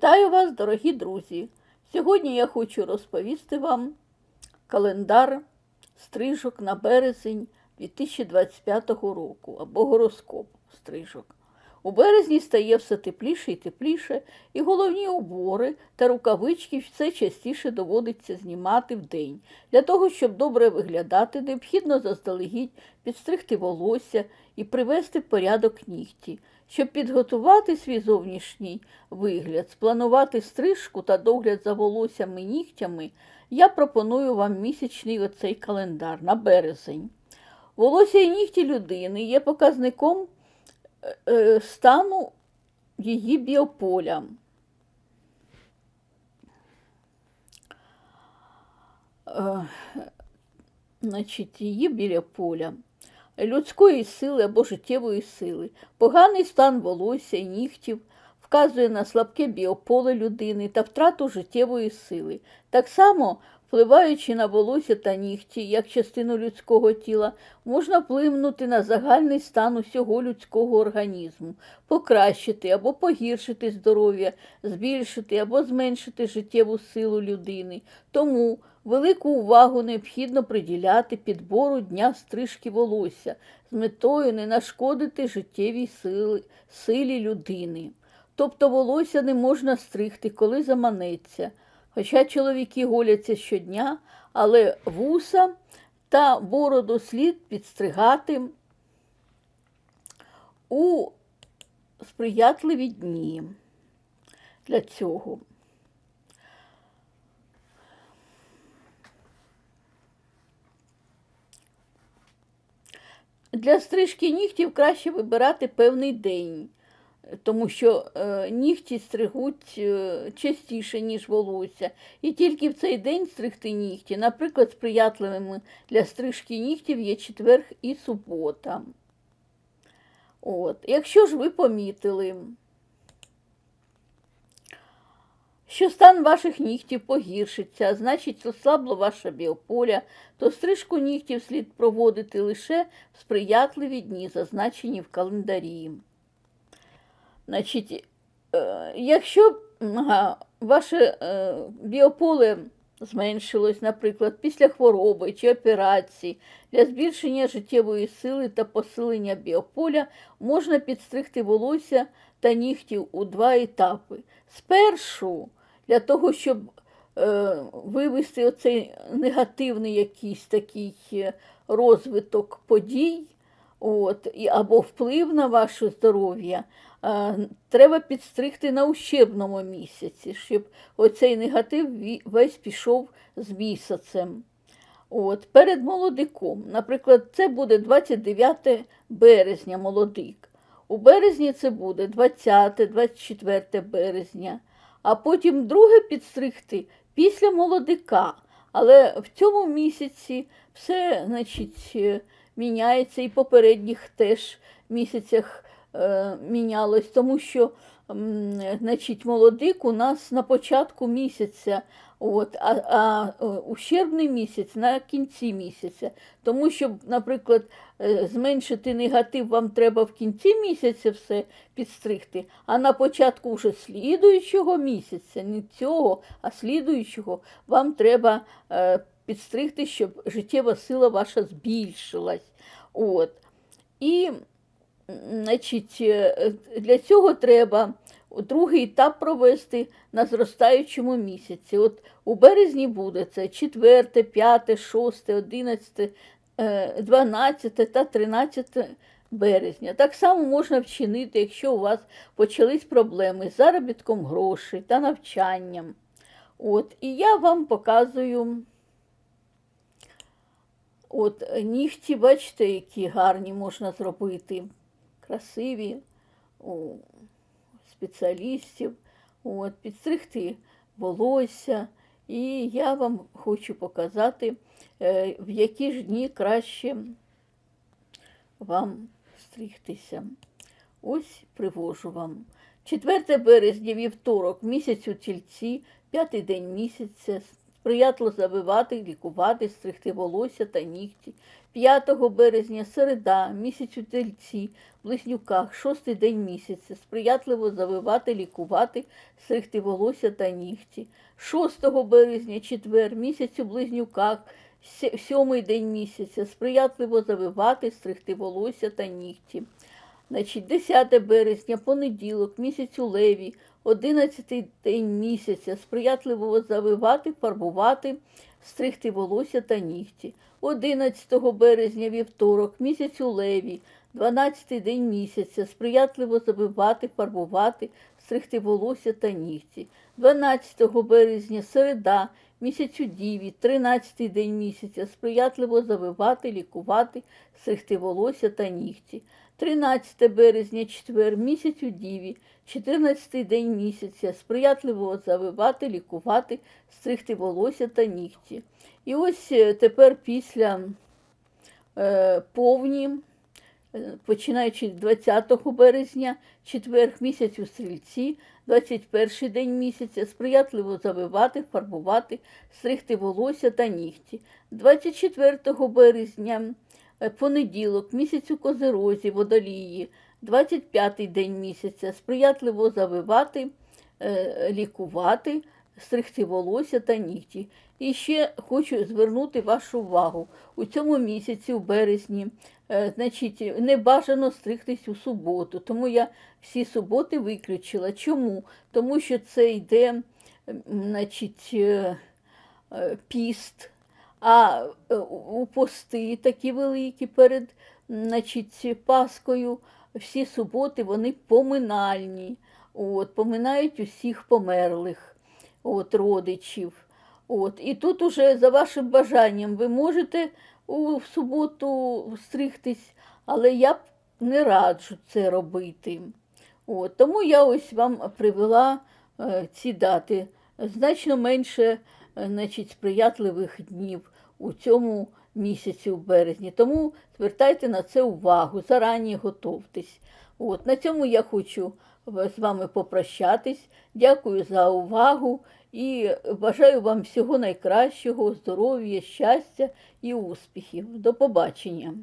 Вітаю вас, дорогі друзі! Сьогодні я хочу розповісти вам календар стрижок на березень 2025 року або гороскоп стрижок. У березні стає все тепліше і тепліше, і головні убори та рукавички все частіше доводиться знімати вдень. Для того, щоб добре виглядати, необхідно заздалегідь підстригти волосся і привести в порядок нігті. Щоб підготувати свій зовнішній вигляд, спланувати стрижку та догляд за волоссям і нігтями, я пропоную вам місячний оцей календар на березень. Волосся і нігті людини є показником стану її біополя. Е, Значить, її біля поля людської сили або життєвої сили. Поганий стан волосся і нігтів вказує на слабке біополе людини та втрату життєвої сили. Так само, впливаючи на волосся та нігті як частину людського тіла, можна вплинути на загальний стан усього людського організму, покращити або погіршити здоров'я, збільшити або зменшити життєву силу людини. Тому велику увагу необхідно приділяти підбору дня стрижки волосся з метою не нашкодити життєвій сили, силі людини. Тобто волосся не можна стригти, коли заманеться. Хоча чоловіки голяться щодня, але вуса та бороду слід підстригати у сприятливі дні для цього. Для стрижки нігтів краще вибирати певний день, тому що е, нігті стригуть е, частіше, ніж волосся. І тільки в цей день стригти нігті, наприклад, сприятливими для стрижки нігтів є четверг і субота. От. Якщо ж ви помітили, що стан ваших нігтів погіршиться, значить ослабло ваше біополя, то стрижку нігтів слід проводити лише в сприятливі дні, зазначені в календарі. Значить, е, якщо ваше е, біополе зменшилось, наприклад, після хвороби чи операції, для збільшення життєвої сили та посилення біополя можна підстригти волосся та нігтів у два етапи. Спершу для того, щоб е, вивести оцей негативний якийсь такий розвиток подій, от, або вплив на ваше здоров'я, треба підстригти на ущербному місяці, щоб оцей негатив весь пішов з місяцем. От, перед молодиком, наприклад, це буде 29 березня молодик. У березні це буде 20-24 березня, а потім друге підстригти після молодика. Але в цьому місяці все значить, е, міняється і попередніх теж місяцях е, мінялось, тому що значить, молодик у нас на початку місяця, от, а, а ущербний місяць на кінці місяця. Тому що, наприклад, е, зменшити негатив вам треба в кінці місяця все підстригти, а на початку вже слідуючого місяця, не цього, а слідуючого, вам треба е, підстригти, щоб життєва сила ваша збільшилась. От. І значить, е, для цього треба другий етап провести на зростаючому місяці. От у березні буде це 4, 5, 6, 11, е, 12 та 13 березня. Так само можна вчинити, якщо у вас почались проблеми з заробітком грошей та навчанням. От, і я вам показую. От нігті, бачите, які гарні можна зробити, красиві у спеціалістів. От, підстригти волосся. І я вам хочу показати, е, в які ж дні краще вам стригтися. Ось привожу вам. 4 березня, вівторок, місяць у тільці, п'ятий день місяця, сприятливо завивати, лікувати, стригти волосся та нігті. 5 березня середа, місяць у тельці, близнюках, шостий день місяця, сприятливо завивати, лікувати, стригти волосся та нігті. 6 березня, четвер, місяць у близнюках, сьомий день місяця, сприятливо завивати, стригти волосся та нігті. Значить, 10 березня, понеділок, місяць у леві, 11 день місяця, сприятливо завивати, фарбувати, стригти волосся та нігті. 11 березня, вівторок, місяць у леві, 12 день місяця, сприятливо завивати, фарбувати, стригти волосся та нігті. 12 березня, середа, місяць у діві, 13 день місяця, сприятливо завивати, лікувати, стригти волосся та нігті. 13 березня, четвер, місяць у діві, 14 день місяця, сприятливо завивати, лікувати, стригти волосся та нігті. І ось е, тепер після е, повні, починаючи з 20 березня, четверг місяць у стрільці, 21 день місяця, сприятливо завивати, фарбувати, стригти волосся та нігті. 24 березня, е, понеділок, місяць у козирозі, водолії, 25 день місяця, сприятливо завивати, е, лікувати, стригти волосся та нігті. І ще хочу звернути вашу увагу. У цьому місяці, у березні, е, значить, не бажано стригтись у суботу, тому я всі суботи виключила. Чому? Тому що це йде значить, е, е, піст, а у пости такі великі перед значить, Паскою, всі суботи вони поминальні. От, поминають усіх померлих от, родичів. От. І тут уже за вашим бажанням ви можете у в суботу стригтись, але я б не раджу це робити. От. Тому я ось вам привела е, ці дати. Значно менше е, значить, сприятливих днів у цьому місяці, у березні. Тому звертайте на це увагу, зарані готовтесь. От. На цьому я хочу з вами попрощатись. Дякую за увагу і бажаю вам всього найкращого, здоров'я, щастя і успіхів. До побачення!